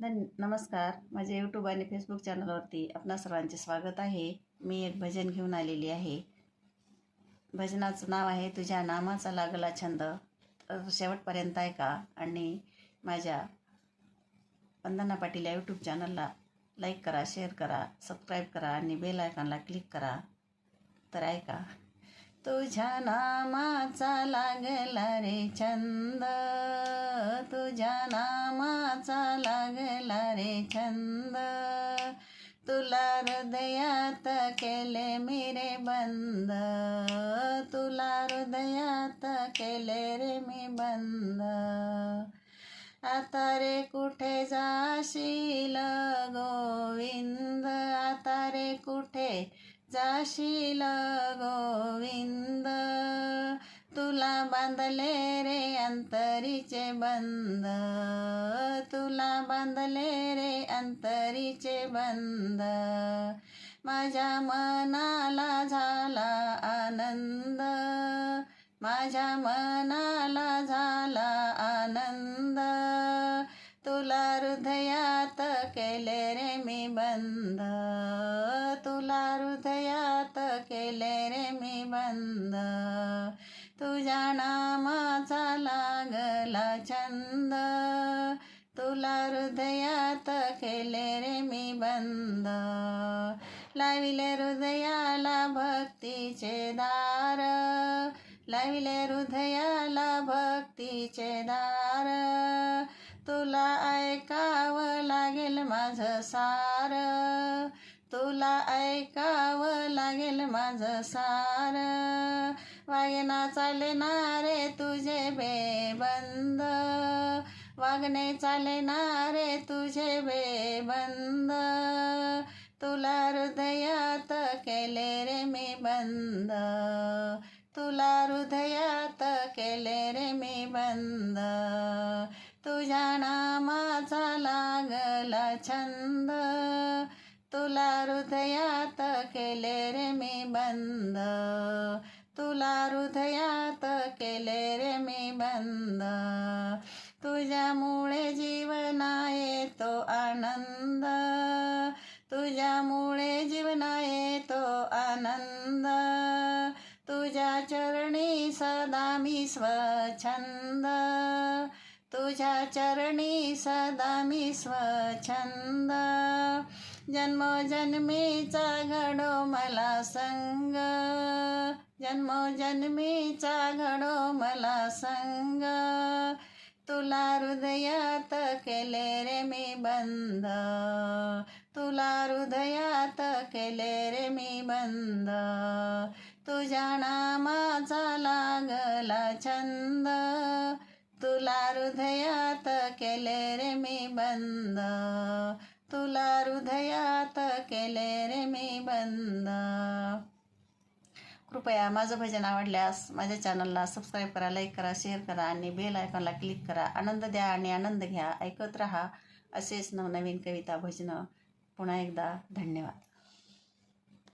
धन नमस्कार. माझ्या यूट्यूब आणि फेसबुक चॅनलवरती आपणा सर्वांचे स्वागत आहे. मी एक भजन घेऊन आलेली आहे. भजनाचं नाव आहे तुझ्या नामाचा लागला छंद. तर शेवटपर्यंत ऐका आणि माझ्या वंदना पाटील या यूट्यूब चॅनलला लाईक करा शेअर करा सबस्क्राईब करा आणि बेल आयकॉनला क्लिक करा. तर ऐका तुझ्या नामाचा लागला रे छंद. लागला रे छंद तुला हृदयात केले मी रे बंद तुला हृदयात केले रे मी बंद. आता रे कुठे जाशील गोविंद? आता रे कुठे जाशील गोविंद? तुला बांधले रे अंतरीचे बंद. तुला बांधले रे अंतरीचे बंद. माझ्या मनाला झाला आनंद. माझ्या मनाला झाला आनंद. तुला हृदयात केले रे मी बंद. तुला हृदयात केले रे मी बंद. तुझ्या नामाचा लागला छंद. तुला हृदयात केले रे मी बंद. लाविले हृदयाला भक्तीचे दार. लाविले हृदयाला भक्तीचे दार. तुला ऐकावं लागेल माझं सार. तुला ऐकावं लागेल माझं सार. वागना चालणारे तुझे बेबंद. वागणे चालणारे तुझे बेबंद. तुला हृदयात केले रे मी बंद. तुला हृदयात केले रे मी बंद. तुझ्या नामाचा लागला छंद. तुला हृदयात केले रे मी बंद. तुला हृदयात केले रे मी बंद. तुझ्यामुळे जीवना येतो आनंद. तुझ्यामुळे जीवना येतो आनंद. तुझ्या चरणी सदा मी स्वछंद तुझ्या चरणी सदा मी स्वछंद जन्मोजन्मीचा घडो मला संग. जन्मोजन्मीचा घडो मला संग. तुला हृदयात केले रे मी बंद. तुला हृदयात केले रे मी बंद. तुझ्या नामाचा लागला छंद. तुला हृदयात केले रे मी बंद. तुला हृदयात केले रे मी बंद. कृपया माझं भजन आवडल्यास माझ्या चॅनलला सबस्क्राईब करा लाईक करा शेअर करा आणि बेल आयकॉनला क्लिक करा. आनंद द्या आणि आनंद घ्या. ऐकत राहा असेच नवनवीन कविता भजनं. पुन्हा एकदा धन्यवाद.